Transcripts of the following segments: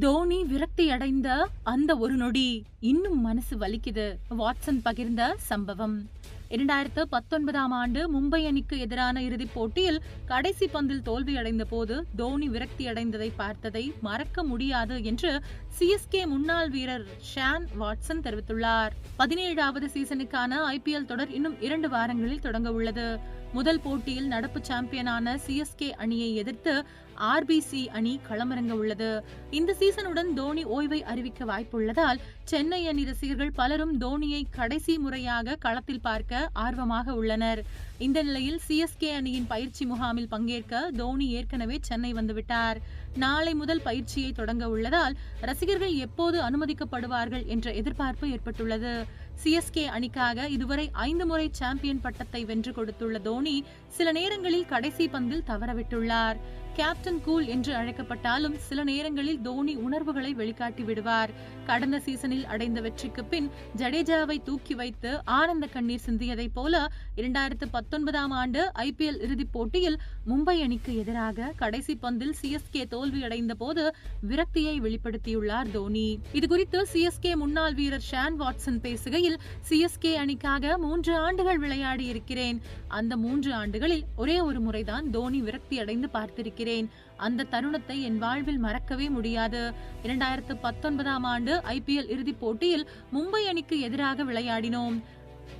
தோனி விரக்தி அடைந்த அந்த ஒரு நொடி இன்னும் மனசு வலிக்குது. வாட்சன் பகிர்ந்த சம்பவம். இரண்டாயிரத்து பத்தொன்பதாம் ஆண்டு மும்பை அணிக்கு எதிரான இறுதிப் போட்டியில் கடைசி பந்தில் தோல்வியடைந்த போது தோனி விரக்தி அடைந்ததை பார்த்ததை மறக்க முடியாது என்று சிஎஸ்கே முன்னாள் வீரர் ஷான் வாட்சன் தெரிவித்துள்ளார். பதினேழாவது சீசனுக்கான ஐபிஎல் தொடர் இன்னும் இரண்டு வாரங்களில் தொடங்க உள்ளது. முதல் போட்டியில் நடப்பு சாம்பியனான சிஎஸ்கே அணியை எதிர்த்து ஆர்பிசி அணி களமிறங்க உள்ளது. இந்த சீசனுடன் தோனி ஓய்வை அறிவிக்க வாய்ப்புள்ளதால் சென்னை அணி ரசிகர்கள் பலரும் தோனியை கடைசி முறையாக களத்தில் பார்க்க ஆர்வமாக உள்ளனர். இந்த நிலையில் சிஎஸ்கே அணியின் பயிற்சி முகாமில் பங்கேற்க தோனி ஏற்கனவே சென்னை வந்துவிட்டார். நாளை முதல் பயிற்சியை தொடங்க உள்ளதால் ரசிகர்கள் எப்போது அனுமதிக்கப்படுவார்கள் என்ற எதிர்பார்ப்பு ஏற்பட்டுள்ளது. சிஎஸ்கே அணிக்காக இதுவரை ஐந்து முறை சாம்பியன் பட்டத்தை வென்று கொடுத்துள்ள தோனி சில நேரங்களில் கடைசி பந்தில் தவறவிட்டுள்ளார். கேப்டன் கூல் என்று அழைக்கப்பட்டாலும் சில நேரங்களில் தோனி உணர்வுகளை வெளிக்காட்டி விடுவார். கடந்த சீசனில் அடைந்த வெற்றிக்கு பின் ஜடேஜாவை தூக்கி வைத்து ஆனந்த கண்ணீர் சிந்தியதைப் போல இரண்டாயிரத்து பத்தொன்பதாம் ஆண்டு ஐபிஎல் இறுதிப் போட்டியில் மும்பை அணிக்கு எதிராக கடைசி பந்தில் சிஎஸ்கே தோல்வியடைந்த போது விரக்தியை வெளிப்படுத்தியுள்ளார் தோனி. இதுகுறித்து சிஎஸ்கே முன்னாள் வீரர் ஷான் வாட்சன் பேசுகையில் சிஎஸ்கே அணிக்காக மூன்று ஆண்டுகள் விளையாடி இருக்கிறேன். அந்த மூன்று ஆண்டுகளில் ஒரே ஒரு முறைதான் தோனி விரக்தி அடைந்து பார்த்திருக்கிறேன். அந்த தருணத்தை என் வாழ்வில் மறக்கவே முடியாது. இரண்டாயிரத்து பத்தொன்பதாம் ஆண்டு ஐபிஎல் இறுதிப் போட்டியில் மும்பை அணிக்கு எதிராக விளையாடினோம்.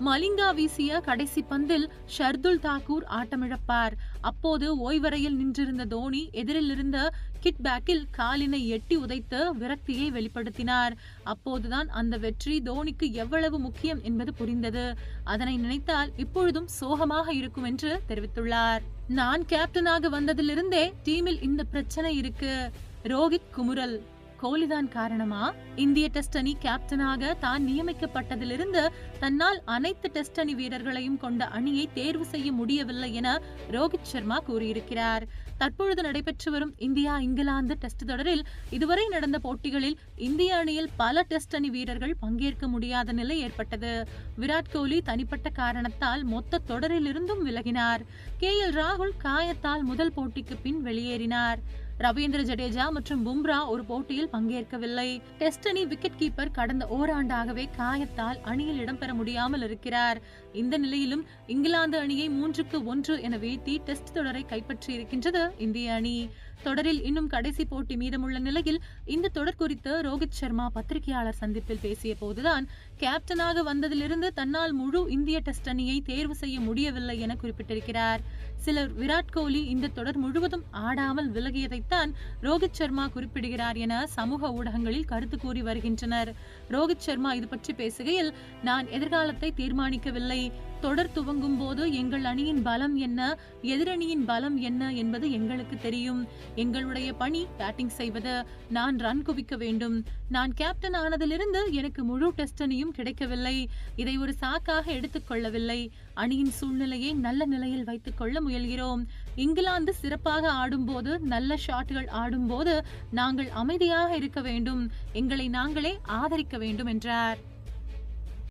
மலிங்கா வீசிய கடைசி பந்தில் ஷர்துல் தாக்கூர் ஆட்டமிழப்பார். அப்போது ஓய்வறையில் நின்றிருந்த தோனி எதிரில் இருந்த கிட் பேக்கில் காலினை எட்டி உதைத்து விரக்தியை வெளிப்படுத்தினார். அப்போதுதான் அந்த வெற்றி தோனிக்கு எவ்வளவு முக்கியம் என்பது புரிந்தது. அதனை நினைத்தால் இப்பொழுதும் சோகமாக இருக்கும் என்று தெரிவித்துள்ளார். நான் கேப்டனாக வந்ததிலிருந்தே டீமில் இந்த பிரச்சனை இருக்கு. ரோஹித் குமுரல் கோலிதான் காரணமா? இந்திய டெஸ்ட் அணி கேப்டனாக தான் நியமிக்கப்பட்டதிலிருந்து தன்னால் அனைத்து டெஸ்ட் அணி வீரர்களையும் கொண்ட அணியை தேர்வு செய்ய முடியவில்லை என ரோஹித் சர்மா கூறியிருக்கிறார். தற்பொழுது நடைபெற்று வரும் இந்தியா இங்கிலாந்து டெஸ்ட் தொடரில் இதுவரை நடந்த போட்டிகளில் இந்திய அணியில் பல டெஸ்ட் அணி வீரர்கள் பங்கேற்க முடியாத நிலை ஏற்பட்டது. விராட் கோலி தனிப்பட்ட காரணத்தால் மொத்த தொடரிலிருந்தும் விலகினார். கே எல் ராகுல் காயத்தால் முதல் போட்டிக்கு பின் வெளியேறினார். ரவீந்திர ஜடேஜா மற்றும் பும்ரா ஒரு போட்டியில் பங்கேற்கவில்லை. டெஸ்ட் அணி விக்கெட் கீப்பர் கடந்த ஓராண்டாகவே காயத்தால் அணியில் இடம்பெற முடியாமல் இருக்கிறார். இந்த நிலையிலும் இங்கிலாந்து அணியை மூன்றுக்கு ஒன்று என வீழ்த்தி டெஸ்ட் தொடரை கைப்பற்றி இருக்கின்றது இந்திய அணி. தொடரில் இன்னும் கடைசி போட்டி மீதமுள்ள நிலையில் இந்த தொடர் குறித்து ரோஹித் சர்மா பத்திரிகையாளர் சந்திப்பில் பேசிய போதுதான் கேப்டனாக வந்ததிலிருந்து தன்னால் முழு இந்திய டெஸ்ட் அணியை தேர்வு செய்ய முடியவில்லை என குறிப்பிட்டிருக்கிறார். சிலர் விராட் கோலி இந்த தொடர் முழுவதும் ஆடாமல் விலகியதை விலகியதைத்தான் ரோஹித் சர்மா குறிப்பிடுகிறார் என சமூக ஊடகங்களில் கருத்து கூறி வருகின்றனர். ரோஹித் சர்மா இது பற்றி பேசுகையில் நான் எதிர்காலத்தை தீர்மானிக்கவில்லை. தொடர் துவங்கும் போது எங்கள் அணியின் பலம் என்ன எதிரணியின் பலம் என்ன என்பது எங்களுக்கு தெரியும். எங்களுடைய பணி பேட்டிங் செய்வது. நான் ரன் குவிக்க வேண்டும். நான் கேப்டன் ஆனதிலிருந்து எனக்கு முழு டெஸ்ட் அணியும் கிடைக்கவில்லை. இதை ஒரு சாக்காக எடுத்துக்கொள்ளவில்லை அணியின் சூழ்நிலையை நல்ல நிலையில் வைத்துக் கொள்ள முயல்கிறோம். இங்கிலாந்து சிறப்பாக ஆடும்போது நல்ல ஷாட்டுகள் ஆடும்போது நாங்கள் அமைதியாக இருக்க வேண்டும். எங்களை நாங்களே ஆதரிக்க வேண்டும் என்றார்.